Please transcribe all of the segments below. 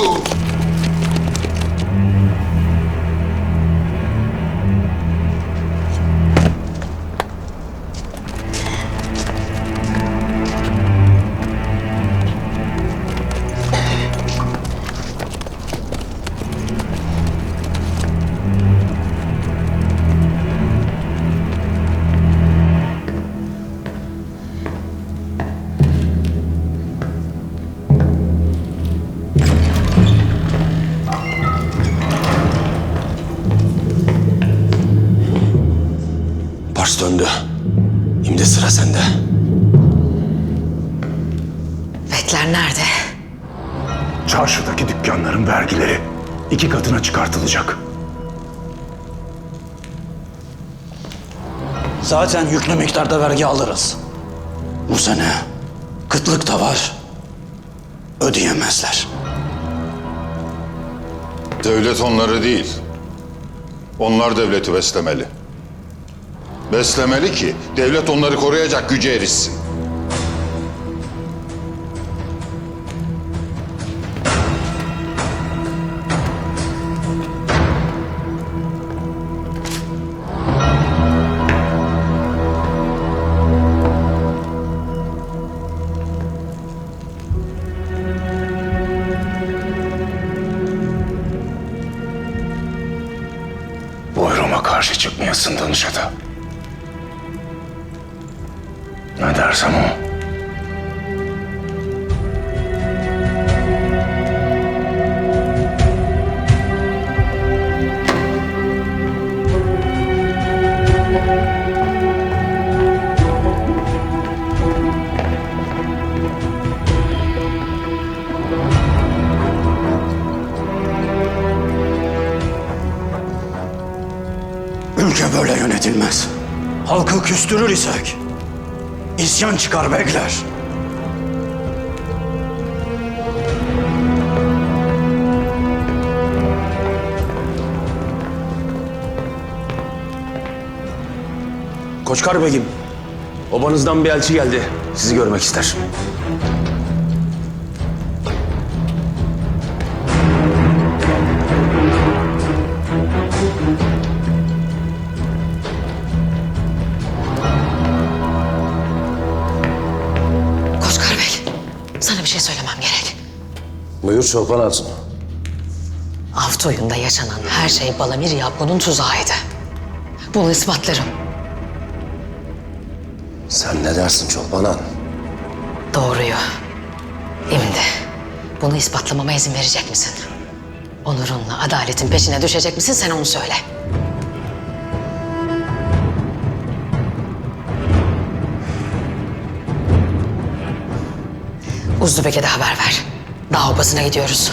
Oh. Şimdi sıra sende. Bekler nerede? Çarşıdaki dükkanların vergileri iki katına çıkartılacak. Zaten yüklü miktarda vergi alırız. Bu sene kıtlık da var. Ödeyemezler. Devlet onları değil. Onlar devleti beslemeli. Beslemeli ki devlet onları koruyacak güce erişsin. Karşı çıkmayasın danışada. Ne dersem o. Ülke böyle yönetilmez. Halkı küstürür isek. İsyan çıkar bekler. Koçkar Begim, obanızdan bir elçi geldi. Sizi görmek ister. Buyur Çolpan Hatun. Avtoyunda yaşanan her şey Balamir Yapgun'un tuzağıydı. Bunu ispatlarım. Sen ne dersin Çolpan Han? Doğruyu. Şimdi bunu ispatlamama izin verecek misin? Onurunla adaletin peşine düşecek misin sen onu söyle. Uzdubek'e de haber ver. Dağ obasına gidiyoruz.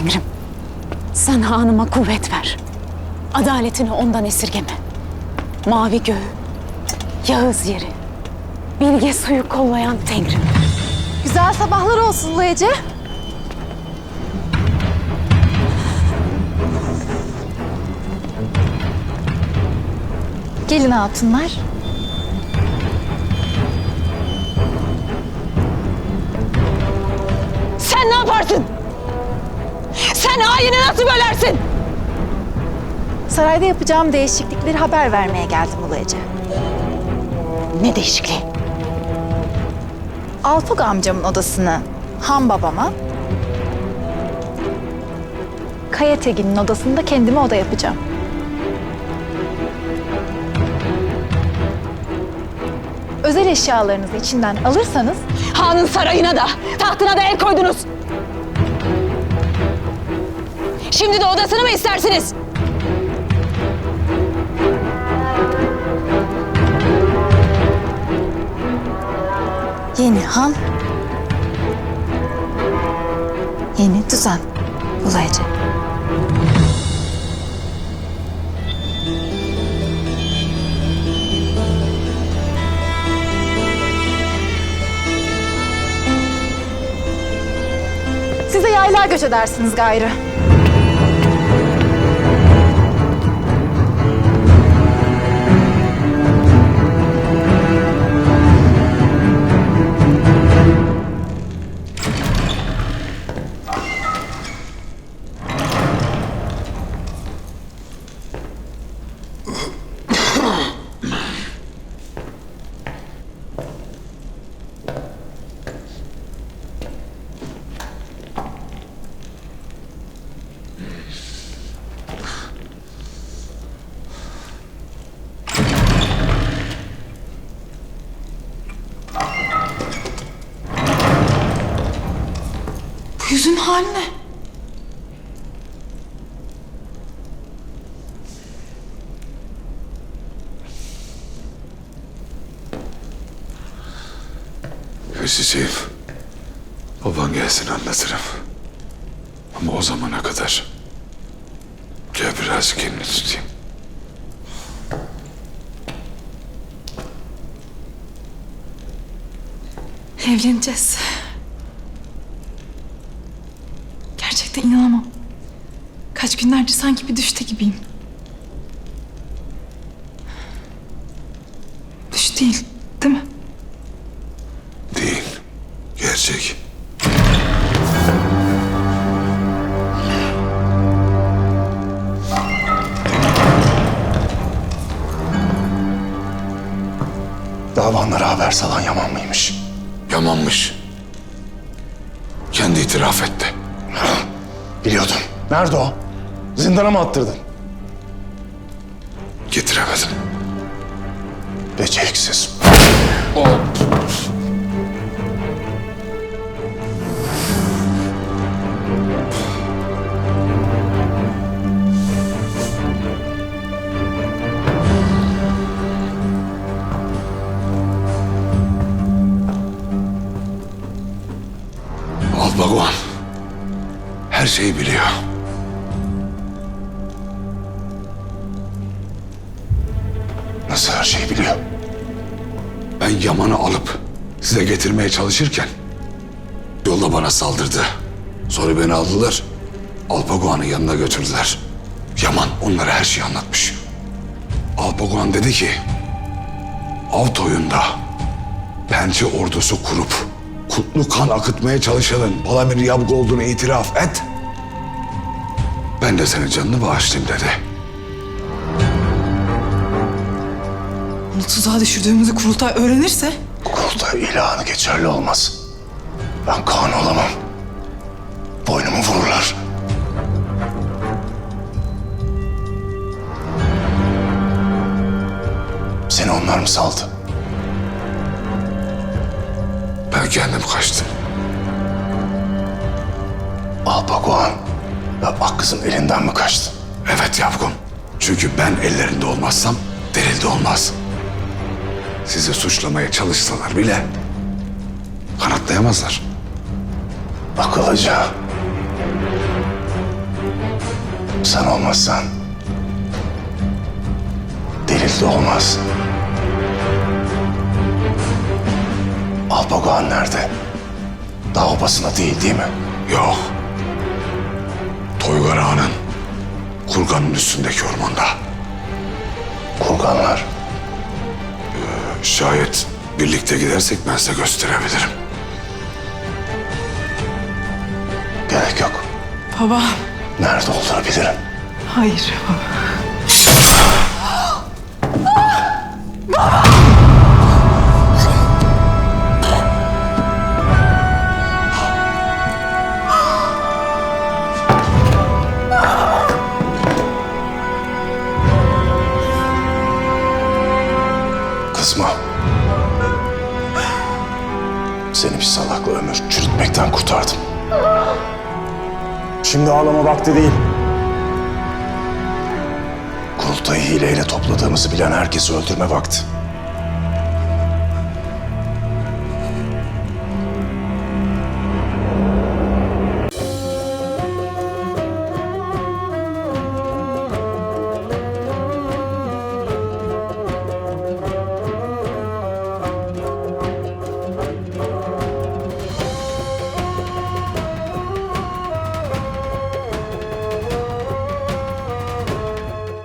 Tengrim, sen hanıma kuvvet ver. Adaletini ondan esirgeme. Mavi göğü, Yağız yeri, bilge suyu kollayan Tengrim. Güzel sabahlar olsun Ece. Gelin hatunlar. Sen ne yaparsın? Sen ayini nasıl bölersin? Sarayda yapacağım değişiklikleri haber vermeye geldim Ece. Ne değişikliği? Altuk amcamın odasını Han babama, Kaya Tegin'in odasını da kendime oda yapacağım. Özel eşyalarınızı içinden alırsanız Hanın sarayına da, tahtına da el koydunuz. Şimdi de odasını mı istersiniz? yeni han, yeni düzen Ece. Size yaylar göç edersiniz gayrı. Yüzün hali ne? Üzücüyüm. Baban gelsin anlatırım. Ama o zamana kadar gel biraz kendini tutayım. Evleneceğiz. Gerçekten inanamam. Kaç günlerce sanki bir düşte gibiyim. Düş değil, Davanlara haber salan Yaman mıymış? Yamanmış. Kendi itiraf etti. Biliyordum. Nerede o? Zindana mı attırdın? Getiremedim. Beceriksiz. Alpaguan her şeyi biliyor. Nasıl her şeyi biliyor? Ben Yaman'ı alıp size getirmeye çalışırken yolda bana saldırdı. Sonra beni aldılar. Alpaguan'ın yanına götürdüler. Yaman onlara her şeyi anlatmış. Alpaguan dedi ki av toyunda pençe ordusu kurup kutlu kan akıtmaya çalışanın Palamir Yabgu olduğunu itiraf et. Ben de senin canını bağışlayayım dedi. Onu tuzağa düşürdüğümüzü kurultay öğrenirse... Kurultay ilanı geçerli olmaz. Ben Kaan olamam. Boynumu vururlar. Seni onlar mı saldı? Kendim kaçtım. Alpaguan ve Akkız'ın elinden mi kaçtın? Evet yavrum. Çünkü ben ellerinde olmazsam delil de olmaz. Sizi suçlamaya çalışsalar bile kanıtlayamazlar. Akıllıca. Sen olmazsan delil de olmaz. Alpaguan nerede? Dağ obasında değil değil mi? Yok. Toygar Ağa'nın kurganın üstündeki ormanda. Kurganlar. Şayet birlikte gidersek ben size gösterebilirim. Gerek yok. Baba, Nerede olduğunu bilirim. hayır baba. Seni bir salakla ömür çürütmekten kurtardım. Şimdi ağlama vakti değil. Kurultayı hileyle topladığımızı bilen herkesi öldürme vakti.